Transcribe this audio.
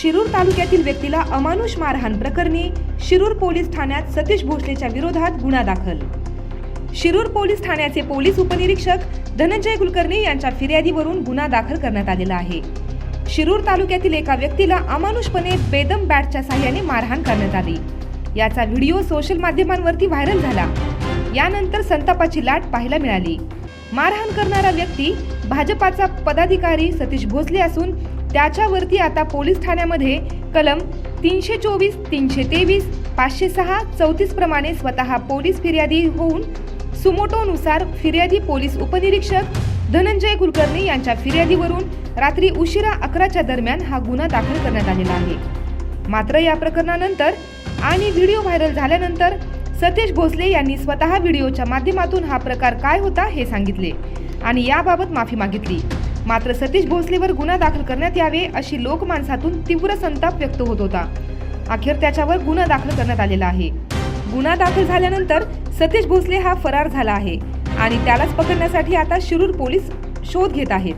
शिरूर तालुक्यातील व्यक्तीला अमानुष मारहाण प्रकरणी शिरूर पोलीस ठाण्यात सतीश भोसलेच्या विरोधात गुन्हा दाखल. शिरूर पोलीस ठाण्याचे पोलीस उपनिरीक्षक धनंजय कुलकर्णी यांच्या फिर्यादीवरून गुन्हा दाखल करण्यात आलेला आहे. शिरूर तालुक्यातील एका व्यक्तीला अमानुषपणे बेदम बॅटच्या साह्याने मारहाण करण्यात आली. याचा व्हिडिओ सोशल माध्यमांवरती व्हायरल झाला. यानंतर संतापाची लाट पाहायला मिळाली. मारहाण करणारा व्यक्ती भाजपाचा पदाधिकारी सतीश भोसले असून त्याच्यावरती आता पोलीस ठाण्यामध्ये कलम तीनशे चोवीस तीनशे तेवीस पाचशे सहा चौतीस प्रमाणे स्वतः पोलीस फिर्यादी होऊन सुमोटोनुसार फिर्यादी पोलीस उपनिरीक्षक धनंजय कुलकर्णी यांच्या फिर्यादीवरून रात्री उशिरा अकराच्या दरम्यान हा गुन्हा दाखल करण्यात आलेला आहे. मात्र या प्रकरणानंतर आणि व्हिडिओ व्हायरल झाल्यानंतर सतीश भोसले यांनी स्वतः व्हिडिओच्या माध्यमातून हा प्रकार काय होता हे सांगितले आणि याबाबत माफी मागितली. मात्र सतीश भोसलेवर गुन्हा दाखल करण्यात यावे अशी लोकमानसातून तीव्र संताप व्यक्त होत होता. अखेर त्याच्यावर गुन्हा दाखल करण्यात आलेला आहे. गुन्हा दाखल झाल्यानंतर सतीश भोसले हा फरार झाला आहे आणि त्यालाच पकडण्यासाठी आता शिरूर पोलीस शोध घेत आहेत.